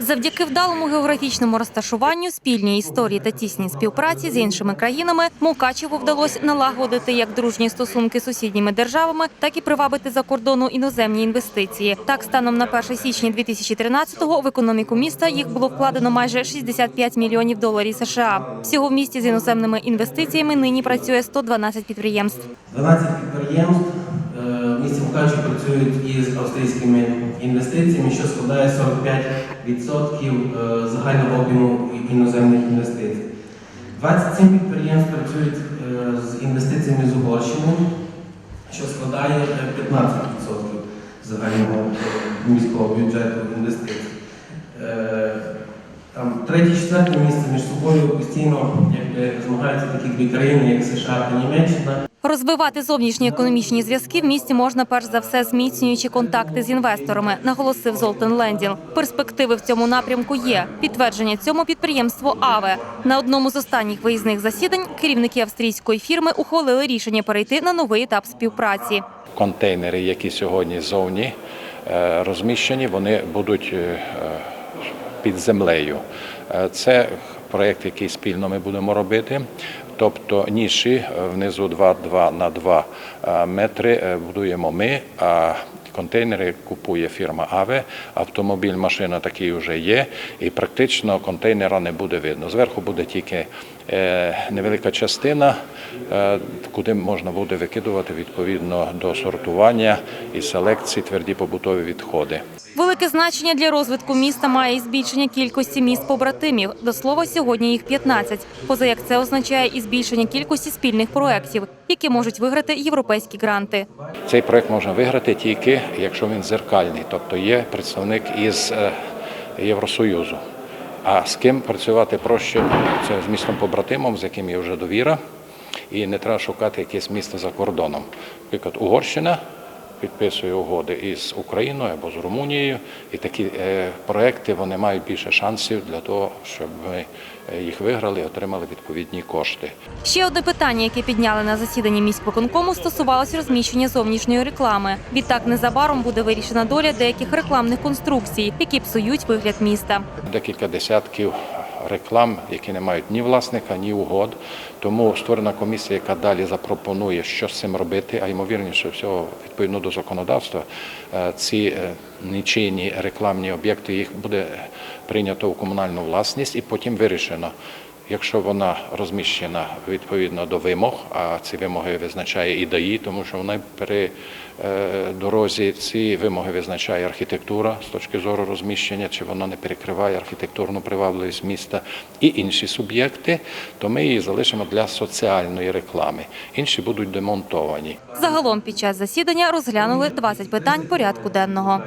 Завдяки вдалому географічному розташуванню, спільній історії та тісній співпраці з іншими країнами Мукачеву вдалося налагодити як дружні стосунки з сусідніми державами, так і привабити за кордону іноземні інвестиції. Так, станом на 1 січня 2013-го в економіку міста їх було вкладено майже 65 мільйонів доларів США. Всього в місті з іноземними інвестиціями нині працює 112 підприємств. 12 підприємств Мукачево працюють із австрійськими інвестиціями, що складає 45% е, загального об'єму іноземних інвестицій. 27 підприємств працюють е, з інвестиціями з Угорщини, що складає е, 15% загального е, міського бюджету інвестицій. Там третє, четверте місце між собою постійно якби, змагаються такі дві країни, як США та Німеччина. Розвивати зовнішні економічні зв'язки в місті можна перш за все зміцнюючи контакти з інвесторами, наголосив Золтан Ленділ. Перспективи в цьому напрямку є. Підтвердження цьому підприємство Аве. На одному з останніх виїзних засідань керівники австрійської фірми ухвалили рішення перейти на новий етап співпраці. контейнери, які сьогодні зовні е, розміщені, вони будуть е, під землею. Е, Це проєкт, який спільно ми будемо робити. Тобто ніші е, внизу 2-2 на 2 е, метри е, будуємо ми, а контейнери купує фірма Аве. Автомобіль, машина такий вже є, і практично контейнера не буде видно. Зверху буде тільки невелика частина, куди можна буде викидувати відповідно до сортування і селекції тверді побутові відходи. Велике значення для розвитку міста має і збільшення кількості міст побратимів. До слова, сьогодні їх 15. Поза як це означає і збільшення кількості спільних проєктів, які можуть виграти європейські гранти. Цей проект можна виграти тільки, якщо він зеркальний, тобто є представник із е, Євросоюзу. А з ким працювати проще це з містом побратимом, з яким є вже довіра, і не треба шукати якесь місто за кордоном. Наприклад, Угорщина підписує угоди із Україною або з Румунією, і такі е, проекти вони мають більше шансів для того, щоб ми е, їх виграли і отримали відповідні кошти. Ще одне питання, яке підняли на засіданні міськвиконкому, стосувалось розміщення зовнішньої реклами. Відтак незабаром буде вирішена доля деяких рекламних конструкцій, які псують вигляд міста. декілька десятків реклам, які не мають ні власника, ні угод. Тому створена комісія, яка далі запропонує, що з цим робити, а ймовірніше всього, відповідно до законодавства, е, ці е, нічийні рекламні об'єкти їх буде прийнято у комунальну власність і потім вирішено. Якщо вона розміщена відповідно до вимог, а ці вимоги визначає і ДАІ, тому що вона при е, дорозі ці вимоги визначає архітектура з точки зору розміщення, чи воно не перекриває архітектурну привабливість міста і інші суб'єкти, то ми її залишимо для соціальної реклами. Інші будуть демонтовані. Загалом під час засідання розглянули 20 питань порядку денного.